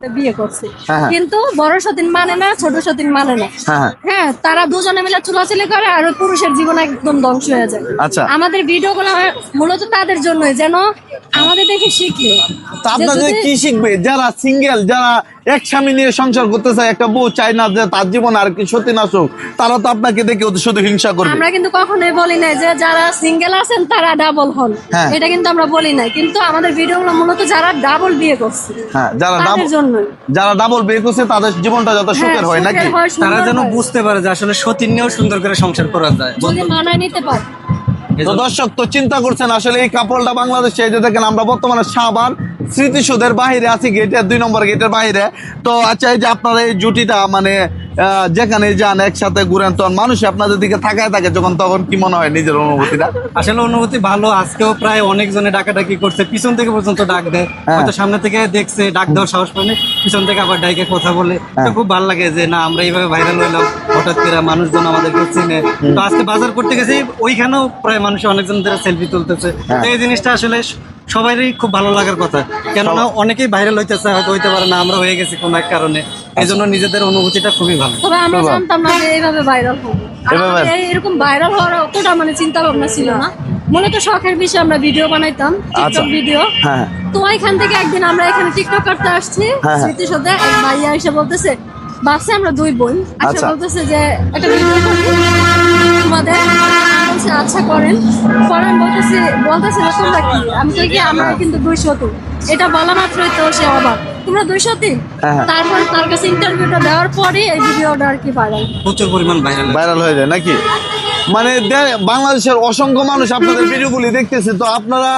বিয়ে করছে হ্যাঁ, হ্যাঁ। কিন্তু বড় সতীন মানে না ছোট সতীন মানে না হ্যাঁ, হ্যাঁ। হ্যাঁ তারা দুজনে মিলে চুলাচুলি করে আর পুরুষের জীবন একদম ধ্বংস হয়ে যায় আচ্ছা। আমাদের ভিডিও গুলো মূলত তাদের জন্যই যেন আমাদের দেখে শিখে আপনাদের কি শিখবে যারা সিঙ্গেল যারা এক স্বামী নিয়ে সংসার করতে চায় একটা বউ চায় না যে তার জীবন আর কি সত্যি নাশুক তারা তো আপনাকে দেখে শুধু হিংসা করবে। আমরা কিন্তু কখনোই বলি নাই যে যারা সিঙ্গেল আছেন তারা ডাবল হন। হ্যাঁ। এটা কিন্তু আমরা বলি নাই। কিন্তু আমাদের ভিডিও গুলো মূলত যারা ডাবল বিয়ে করছে হ্যাঁ যারা তাদের ডাবল যারা ডাবল বিয়ে করছে তাদের জীবনটা যত হ্যাঁ, সুখের হয় নাকি? তারা যেন বুঝতে পারে যে আসলে সতীন নিয়েও সুন্দর করে সংসার করা যায় যদি মানায় নিতে পারে। তো দর্শক তো চিন্তা করছেন আসলে এই কাপড়টা বাংলাদেশে যে দেখেন আমরা বর্তমানে সাবান স্মৃতিসৌধের বাইরে আছি গেটের দুই নম্বর গেটের বাইরে। তো আচ্ছা এই যে আপনারা এই জুটিটা মানে যেখানে যান একসাথে ঘুরেন তখন মানুষ আপনাদের দিকে থাকায় থাকে যখন তখন কি মনে হয় নিজের অনুভূতিটা? আসলে অনুভূতি ভালো আজকেও প্রায় অনেকজনে ডাকাডাকি করছে পিছন থেকে পর্যন্ত ডাক দেয়। হ্যাঁ। হয়তো সামনে থেকে দেখছে ডাক দেওয়ার সাহস পায়নি পিছন থেকে আবার ডাইকে কথা বলে। হ্যাঁ। তো খুব ভালো লাগে যে না আমরা এইভাবে ভাইরাল হইলাম হঠাৎ করে মানুষজন আমাদেরকে চিনে। তো আজকে বাজার করতে গেছি ওইখানেও প্রায় মানুষ অনেকজন সেলফি তুলতেছে। হ্যাঁ। এই জিনিসটা আসলে সবারই খুব ভালো লাগার কথা। কেননা অনেকেই ভাইরাল হইতেছে হয়তো হইতে পারে না আমরা হয়ে গেছি কোনো এক কারণে। এই জন্য নিজেদের অনুভূতিটা খুবই ভালো। তবে আমরা জানতাম না যে এইভাবে ভাইরাল হবে। এরকম ভাইরাল হওয়ার অতটা মানে চিন্তা ভাবনা ছিল না। মূলত শখের বিষয়ে আমরা ভিডিও বানাইতাম আচ্ছা। টিকটক ভিডিও হ্যাঁ। তো ওইখান থেকে একদিন আমরা এখানে টিকটক করতে আসছি। হ্যাঁ, হ্যাঁ। স্মৃতির সাথে এক ভাইয়া এসে বলতেছে বাসে আমরা দুই বোন। আচ্ছা আচ্ছা। বলতেছে যে একটা ভিডিও করি তোমাদের বলছি, আচ্ছা করেন। করেন বলতেছে বলতেছে যে তোমরা কি? আমি কই কি আমরা কিন্তু দুই শতু এটা বলা মাত্রই তো সে অবাক। তোমরা দুই তিন হ্যাঁ, হ্যাঁ। তারপর তার কাছে ইন্টারভিউটা দেওয়ার পরই এই ভিডিওটা আর কি ভাইরাল প্রচুর পরিমাণ ভাইরাল ভাইরাল হয়ে যায় নাকি? মানে বাংলাদেশের অসংখ্য মানুষ আপনাদের ভিডিওগুলি দেখতেছে তো আপনারা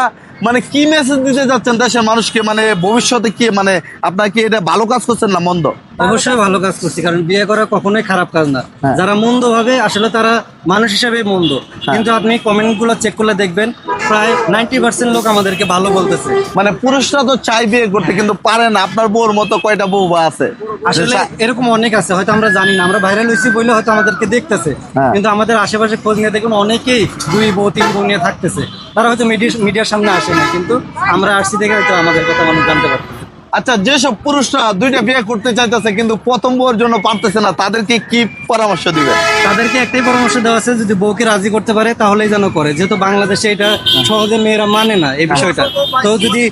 মানে কি মেসেজ দিতে যাচ্ছেন দেশের মানুষকে? মানে ভবিষ্যতে কি মানে আপনারা কি এটা ভালো কাজ করছেন না মন্দ? অবশ্যই ভালো কাজ করছি কারণ বিয়ে করা কখনোই খারাপ কাজ না। হ্যাঁ। যারা মন্দ ভাবে আসলে তারা মানুষ হিসেবে মন্দ। কিন্তু আপনি কমেন্টগুলো চেক করলে দেখবেন প্রায় নাইনটি পার্সেন্ট লোক আমাদেরকে ভালো বলতেছে। মানে পুরুষরা তো চাই বিয়ে করতে কিন্তু পারে না। আপনার বউর মতো কয়টা বউ বা আছে? আসলে এরকম অনেক আছে হয়তো আমরা জানি না। আমরা ভাইরাল হয়েছি বলে হয়তো আমাদেরকে দেখতেছে। হ্যাঁ। কিন্তু আমাদের আশেপাশে খোঁজ নিয়ে দেখুন অনেকেই দুই বউ তিন বউ নিয়ে থাকতেছে। তারা হয়তো মিডিয়া মিডিয়ার সামনে আসে না কিন্তু আমরা আসছি দেখে হয়তো আমাদের কথা মানুষ জানতে পারে আচ্ছা যেসব পুরুষরা দুইটা বিয়ে করতে চাইতেছে কিন্তু প্রথম বউর জন্য পারতেছে না তাদেরকে কি পরামর্শ দিবে তাদেরকে একটাই পরামর্শ দেওয়া আছে যদি বউকে রাজি করতে পারে তাহলেই যেন করে। যেহেতু বাংলাদেশে এটা সহজে মেয়েরা মানে না এই বিষয়টা। তো যদি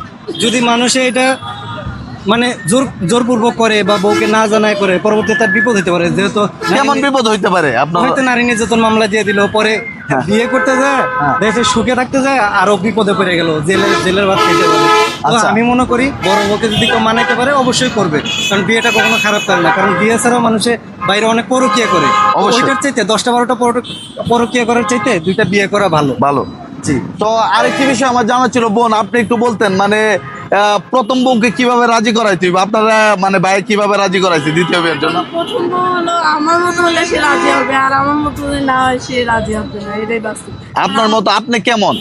যদি মানুষে এটা মানে জোর জোরপূর্বক করে বা বউকে না জানায় করে পরবর্তীতে তার বিপদ হতে পারে যেহেতু কেমন বিপদ হইতে পারে? আপনার হয়তো নারী নির্যাতন মামলা দিয়ে দিল পরে বিয়ে করতে যায় দেখে সুখে থাকতে যায় আরও বিপদে পড়ে গেল জেলের জেলের ভাত খেতে পারে। আচ্ছা। আমি মনে করি বড় বউকে যদি কেউ মানাইতে পারে অবশ্যই করবে। কারণ বিয়েটা কখনো খারাপ করে না। কারণ বিয়ে ছাড়াও মানুষে বাইরে অনেক পরকিয়া করে। ওইটার চাইতে দশটা বারোটা পর- পরকিয়া করার চাইতে দুইটা বিয়ে করা ভালো। ভালো। জি। তো আরেকটি বিষয় আমার জানা ছিল বোন আপনি একটু বলতেন মানে প্রথম বউকে কীভাবে রাজি করাইতে হইবে? আপনারা মানে ভাই কীভাবে রাজি করাইছে দ্বিতীয় বিয়ের জন্য? পছন্দ হলো আমার মতো হলে সে রাজি হবে আর আমার মতো না হয় সে রাজি হবে না এটাই বাস্তব। আপনার মতো আপনি কেমন?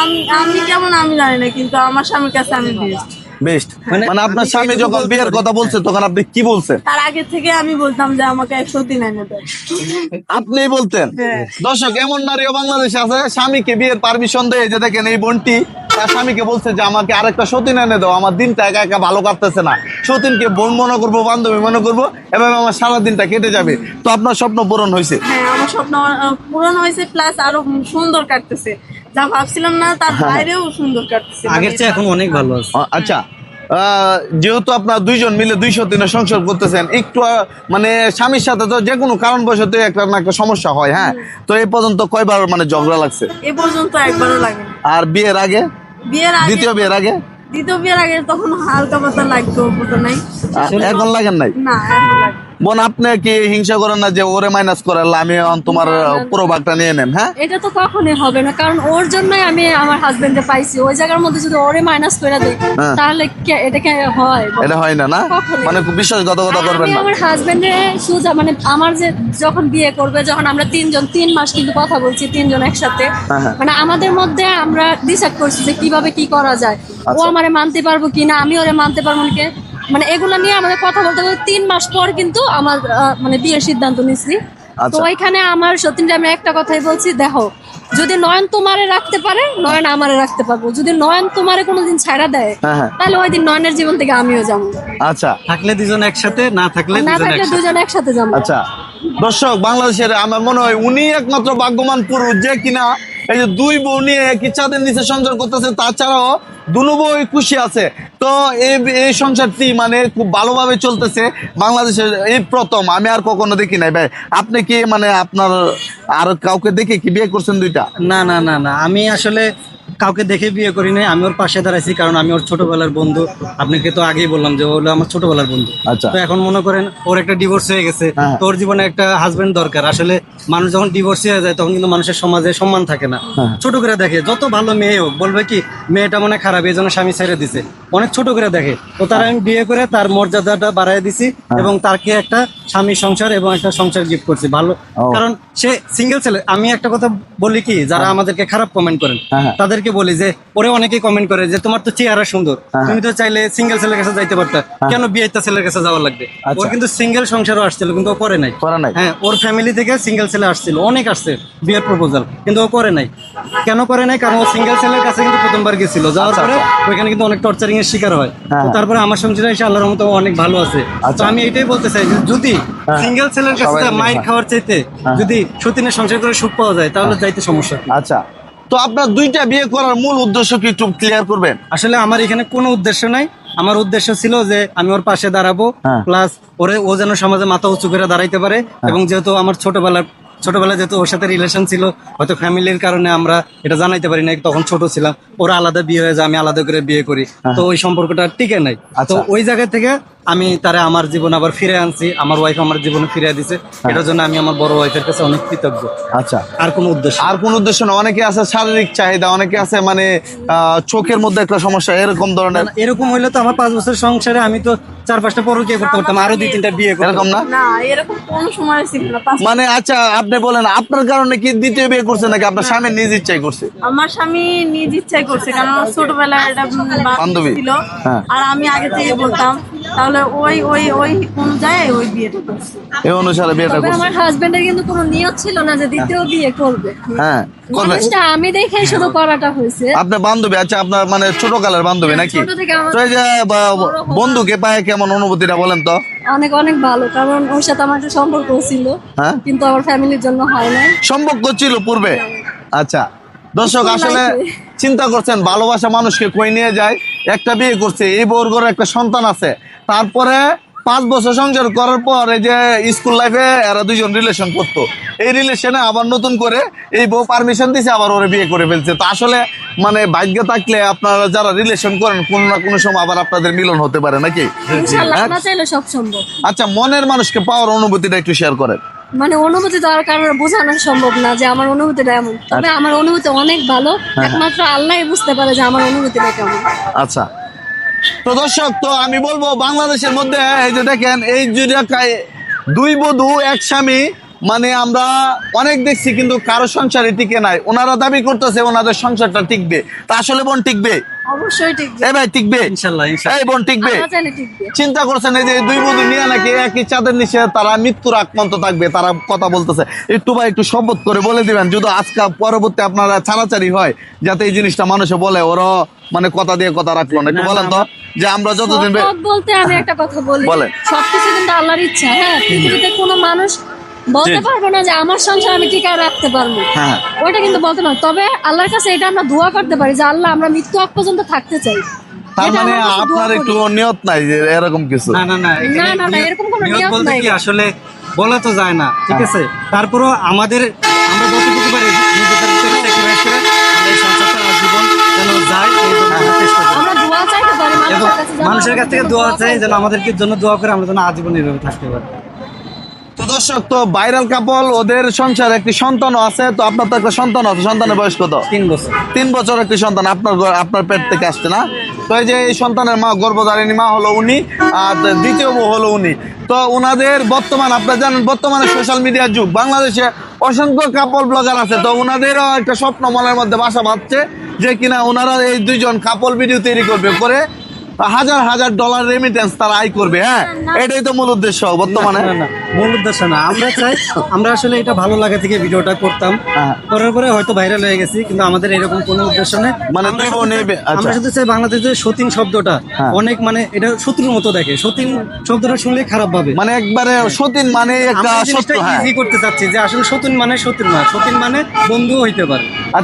আমি আমি কেমন আমি জানি না কিন্তু আমার স্বামীর কাছে আমি বেস্ট বেস্ট মানে মানে আপনার স্বামী যখন বিয়ের কথা বলছে তখন আপনি কি বলছেন? তার আগে থেকে আমি বলতাম যে আমাকে একশো দিন এনে দেয়। আপনি বলতেন? হ্যাঁ। দর্শক এমন নারীও বাংলাদেশে আছে স্বামীকে বিয়ের পারমিশন দেয় যে দেখেন এই বোনটি। তার স্বামীকে বলছে যে আমাকে আরেকটা সতীন এনে দাও। আমার দিনটা একা একা ভালো কাটতেছে না। সতীনকে বোন মনে করব বান্ধবী মনে করব এভাবে আমার সারা দিনটা কেটে যাবে। তো আপনার স্বপ্ন পূরণ হয়েছে? হ্যাঁ আমার স্বপ্ন পূরণ হয়েছে প্লাস আরও সুন্দর কাটতেছে। যা ভাবছিলাম না তার বাইরেও সুন্দর কাটতেছে। আগের চেয়ে এখন অনেক ভালো আছে। আচ্ছা। আহ, যেহেতু আপনার দুইজন মিলে দুইশো দিনের সংসার করতেছেন একটু মানে স্বামীর সাথে তো যে কোনো কারণবশত একটা না একটা সমস্যা হয় হ্যাঁ? তো এই পর্যন্ত কয়বার মানে ঝগড়া লাগছে? এ পর্যন্ত একবারও লাগে আর বিয়ের আগে? বিয়ের আগে দ্বিতীয় বিয়ের আগে? দ্বিতীয় বিয়ের আগে তখন হালকা পাতা লাগতো নাই। এখন লাগেন নাই? না এখন লাগে বোন আপনি কি হিংসা করেন না যে ওরে মাইনাস করাল আমি তোমার পুরো ভাগটা নিয়ে নেন হ্যাঁ? এটা তো কখনোই হবে না কারণ ওর জন্যই আমি আমার হাজবেন্ডে পাইছি। ওই জায়গার মধ্যে যদি ওরে মাইনাস করে দেয় হ্যাঁ। তাহলে কে- এটা কে হয়? এটা হয় না না? মানে বিশ্বাসঘাতকতা করবেন না। আমার হাজবেন্ডে সুজা মানে আমার যে যখন বিয়ে করবে যখন আমরা তিনজন তিন মাস কিন্তু কথা বলছি তিনজন একসাথে হ্যাঁ, হ্যাঁ। মানে আমাদের মধ্যে আমরা ডিসাইড করছি যে কীভাবে কি করা যায়। ও আচ্ছা। আমারে মানতে পারব কিনা আমি ওরে মানতে পারব নাকি মানে এগুলো নিয়ে আমাদের কথা বলতে বলতে তিন মাস পর কিন্তু আমার মানে বিয়ের সিদ্ধান্ত নিচ্ছি তো আচ্ছা। ওইখানে আমার সত্যি আমি একটা কথাই বলছি দেখো যদি নয়ন তোমারে রাখতে পারে নয়ন আমারে রাখতে পারব। যদি নয়ন তোমারে কোনোদিন ছাড়া দেয় হ্যাঁ, হ্যাঁ। তাহলে ওই দিন নয়নের জীবন থেকে আমিও যাব। আচ্ছা। থাকলে দুজন একসাথে না থাকলে না থাকলে দুজন একসাথে যাব। আচ্ছা। দর্শক বাংলাদেশের আমার মনে হয় উনি একমাত্র ভাগ্যবান পুরুষ যে কিনা এই যে দুই বউ নিয়ে একই চাঁদের নিচে সংসার করতেছে তাছাড়াও দুনো বউই খুশি আছে। তো এই সংসারটি মানে খুব ভালোভাবে চলতেছে বাংলাদেশে এই প্রথম, আমি আর কখনো দেখি নাই। ভাই, আপনি কি মানে আপনার আর কাউকে দেখে কি বিয়ে করছেন দুইটা? না না না না, আমি আসলে কাউকে দেখে বিয়ে করি নাই আমি ওর পাশে দাঁড়াইছি কারণ আমি ওর ছোটবেলার বন্ধু। আপনাকে তো আগেই বললাম যে ও হলো আমার ছোটবেলার বন্ধু। আচ্ছা। তো এখন মনে করেন ওর একটা ডিভোর্স হয়ে গেছে। হ্যাঁ। তোর জীবনে একটা হাজবেন্ড দরকার। আসলে মানুষ যখন ডিভোর্স হয়ে যায় তখন কিন্তু মানুষের সমাজে সম্মান থাকে না। হ্যাঁ। ছোট করে দেখে যত ভালো মেয়ে হোক বলবে কি মেয়েটা মনে খারাপ এই জন্য স্বামী ছেড়ে দিছে। অনেক ছোট করে দেখে। তো তার আমি বিয়ে করে তার মর্যাদাটা বাড়াই দিছি হ্যাঁ। এবং তাকে একটা স্বামী সংসার এবং একটা সংসার গিফট করছি। ভালো। কারণ সে সিঙ্গেল ছেলে। আমি একটা কথা বলি কি যারা আমাদেরকে খারাপ কমেন্ট করেন হ্যাঁ, হ্যাঁ। তাদেরকে বলি যে ওরে অনেকেই কমেন্ট করে যে তোমার তো চেহারা সুন্দর হ্যাঁ। তুমি তো চাইলে সিঙ্গেল ছেলের কাছে যাইতে পারতা কেন বিয়েটা ছেলের কাছে যাওয়া লাগবে আচ্ছা। ওর কিন্তু সিঙ্গেল সংসারও আসছিল কিন্তু ও করে নাই করে নাই? হ্যাঁ ওর ফ্যামিলি থেকে সিঙ্গেল ছেলে আসছিল অনেক আসছে বিয়ের প্রপোজাল কিন্তু ও করে নাই কেন করে নাই কারণ ও সিঙ্গেল ছেলের কাছে কিন্তু প্রথমবার গেছিল যাওয়ার আচ্ছা, পরে আচ্ছা। ওইখানে কিন্তু অনেক টর্চারিং এর শিকার হয় হ্যাঁ। তারপরে আমার সংসারে এসে আল্লাহর মতো অনেক ভালো আছে তো। আমি এটাই বলতে চাই যদি হ্যাঁ। সিঙ্গেল ছেলের কাছে মাইর হ্যাঁ। খাওয়ার চাইতে যদি সতীনের সংসার করে সুখ পাওয়া যায় তাহলে যাইতে সমস্যা আচ্ছা তো আপনার দুইটা বিয়ে করার মূল উদ্দেশ্য কি একটু ক্লিয়ার করবেন? আসলে আমার এখানে কোনো উদ্দেশ্য নাই। আমার উদ্দেশ্য ছিল যে আমি ওর পাশে দাঁড়াবো হ্যাঁ। প্লাস ওরে ও যেন সমাজে মাথা উঁচু করে দাঁড়াইতে পারে এবং যেহেতু আমার ছোটবেলার ছোটবেলায় যেহেতু ওর সাথে রিলেশন ছিল হয়তো ফ্যামিলির কারণে আমরা এটা জানাইতে পারি না তখন ছোট ছিলাম। ওরা আলাদা বিয়ে হয়ে যায় আমি আলাদা করে বিয়ে করি। তো ওই সম্পর্কটা টিকে নাই। তো আচ্ছা। ওই জায়গা থেকে আমি তারা আমার জীবন আবার ফিরে আনছি আমার ওয়াইফ আমার জীবনে ফিরে দিছে। এটার জন্য আমি আমার বড় ওয়াইফের কাছে অনেক কৃতজ্ঞ। আচ্ছা। আর কোন উদ্দেশ্য আর কোন উদ্দেশ্য না অনেকে আছে শারীরিক চাহিদা অনেকে আছে মানে চোখের মধ্যে একটা সমস্যা এরকম ধরনের। এরকম হইলে তো আমার পাঁচ বছর সংসারে আমি তো চার পাঁচটা পরকিয়া করতে পারতাম আরও দুই তিনটা বিয়ে এরকম না? না এরকম কোন সময় ছিল না মানে আচ্ছা আপনি বলেন আপনার কারণে কি দ্বিতীয় বিয়ে করছে নাকি আপনার স্বামী নিজ ইচ্ছাই করছে? আমার স্বামী নিজ ইচ্ছাই করছে কারণ ছোটবেলায় একটা বান্ধবী। বান্ধবী। ছিল। হ্যাঁ। আর আমি আগে থেকে বলতাম তাহলে ওই ওই ওই অনুযায়ী ওই বিয়েটা করছে। এই অনুসারে বিয়েটা করছে। আমার হাজবেন্ডের কিন্তু কোনো নিয়ত ছিল না যে দ্বিতীয় বিয়ে করবে। হ্যাঁ মানুষটা আমি দেখেই শুধু করাটা হয়েছে। আপনার বান্ধবী আচ্ছা আপনার মানে ছোট কালের বান্ধবী নাকি? তো এই যে বন্ধুকে পায়ে কেমন অনুভূতিটা বলেন তো? অনেক অনেক ভালো কারণ ওর সাথে আমার একটা সম্পর্ক ছিল। হ্যাঁ। কিন্তু আমার ফ্যামিলির জন্য হয় নাই। সম্পর্ক ছিল পূর্বে। আচ্ছা দর্শক আসলে চিন্তা করছেন ভালোবাসা মানুষকে কই নিয়ে যায়? একটা বিয়ে করছে এই বউর ঘরে একটা সন্তান আছে। তারপরে পাঁচ বছর সংসার করার পর এই যে স্কুল লাইফে এরা দুইজন রিলেশন করতো। এই রিলেশনে আবার নতুন করে এই বউ পারমিশন দিছে আবার ওরা বিয়ে করে ফেলছে। তো আসলে মানে ভাগ্য থাকলে আপনারা যারা রিলেশন করেন কোনো না কোনো সময় আবার আপনাদের মিলন হতে পারে নাকি? হ্যাঁ? আচ্ছা মনের মানুষকে পাওয়ার অনুভূতিটা একটু শেয়ার করেন। মানে অনুভূতি দেওয়ার কারণে বোঝানো সম্ভব না যে আমার অনুভূতিটা এমন। তবে আমার অনুভূতি অনেক ভালো একমাত্র আল্লাহ বুঝতে পারে যে আমার অনুভূতিটা কেমন। আচ্ছা। তো দর্শক তো আমি বলব বাংলাদেশের মধ্যে এই যে দেখেন এই কায়- দুই বধু এক স্বামী মানে আমরা অনেক দেখছি কিন্তু কারও সংসারে টিকে নাই। ওনারা দাবি করতেছে ওনাদের সংসারটা টিকবে। তা আসলে বোন টিকবে? অবশ্যই ঠিক এই ভাই টিকবে? ইনশাল্লাহ ইনশাল্লাহ। এই বোন টিকবে? টিকবে। চিন্তা করছেন এই যে দুই বধূ নিয়ে নাকি একই চাঁদের নিচে তারা মৃত্যুর আক্রান্ত থাকবে তারা কথা বলতেছে। একটু ভাই একটু শপথ করে বলে দিবেন যদি আজকে পরবর্তী আপনারা ছাড়াছাড়ি হয় যাতে এই জিনিসটা মানুষে বলে ওরা মানে কথা দিয়ে কথা রাখল না। একটু বলেন তো যে আমরা যতদিন বলতে আমি একটা কথা বলি। বলেন। সবকিছু কিন্তু আল্লাহর ইচ্ছা হ্যাঁ? পৃথিবীতে কোনো মানুষ বলতে। পারবে না যে আমার সংসার আমি টিকায় রাখতে পারব। হ্যাঁ। ওইটা কিন্তু বলতে পারব তবে আল্লাহর কাছে এটা আমরা দোয়া করতে পারি যে আল্লাহ আমরা মৃত্যু আগ পর্যন্ত থাকতে চাই। তার মানে আপনার একটু নিয়ত নাই যে এরকম কিছু? না না না না, না, এরকম কোনো নিয়ত নাই। আসলে বলা তো যায় না ঠিক আছে? তারপরও আমাদের আমরা যতটুকু পারি নিজেদের করে আমরা এই সংসারটা জীবন যেন যায় মানুষের কাছে থেকে দোয়া চাই যেন আমাদেরকে জন্য দোয়া করে আমরা যেন আজীবন এইভাবে থাকতে পারি। দর্শক তো ভাইরাল কাপল ওদের সংসার একটি সন্তানও আছে তো আপনার তো একটা সন্তান আছে। সন্তানের বয়স কত? তিন বছর। তিন বছর একটি সন্তান আপনার আপনার পেট থেকে আসছে না? তো এই যে এই সন্তানের মা গর্ভধারিণী মা হলো উনি আর দ্বিতীয় বউ হলো উনি। তো ওনাদের বর্তমান আপনারা জানেন বর্তমানে সোশ্যাল মিডিয়ার যুগ। বাংলাদেশে অসংখ্য কাপল ব্লগার আছে তো ওনাদেরও একটা স্বপ্ন মনের মধ্যে বাসা বাঁধছে যে কিনা ওনারা এই দুইজন কাপল ভিডিও তৈরি করবে করে হাজার হাজার ডলার রেমিটেন্স তারা আয় করবে হ্যাঁ? এটাই তো মূল উদ্দেশ্য বর্তমানে। মূল উদ্দেশ্য না। আমরা চাই আমরা আসলে এটা ভালো লাগা থেকে ভিডিওটা করতাম। হ্যাঁ। করার পরে হয়তো ভাইরাল হয়ে গেছি কিন্তু আমাদের এরকম কোনো উদ্দেশ্য নেই। মানে আমরা শুধু চাই- বে- আচ্ছা। আমরা শুধু চাই বাংলাদেশের সতীন শব্দটা হ্যাঁ। অনেক মানে এটা শত্রুর মতো দেখে। সতীন শব্দটা শুনলে খারাপ ভাবে। মানে একবারে সতীন মানে একটা শত্রু হ্যাঁ। ইজি করতে চাচ্ছি যে আসলে সতীন মানে সতীন না সতীন মানে বন্ধু হইতে পারে। আচ্ছা।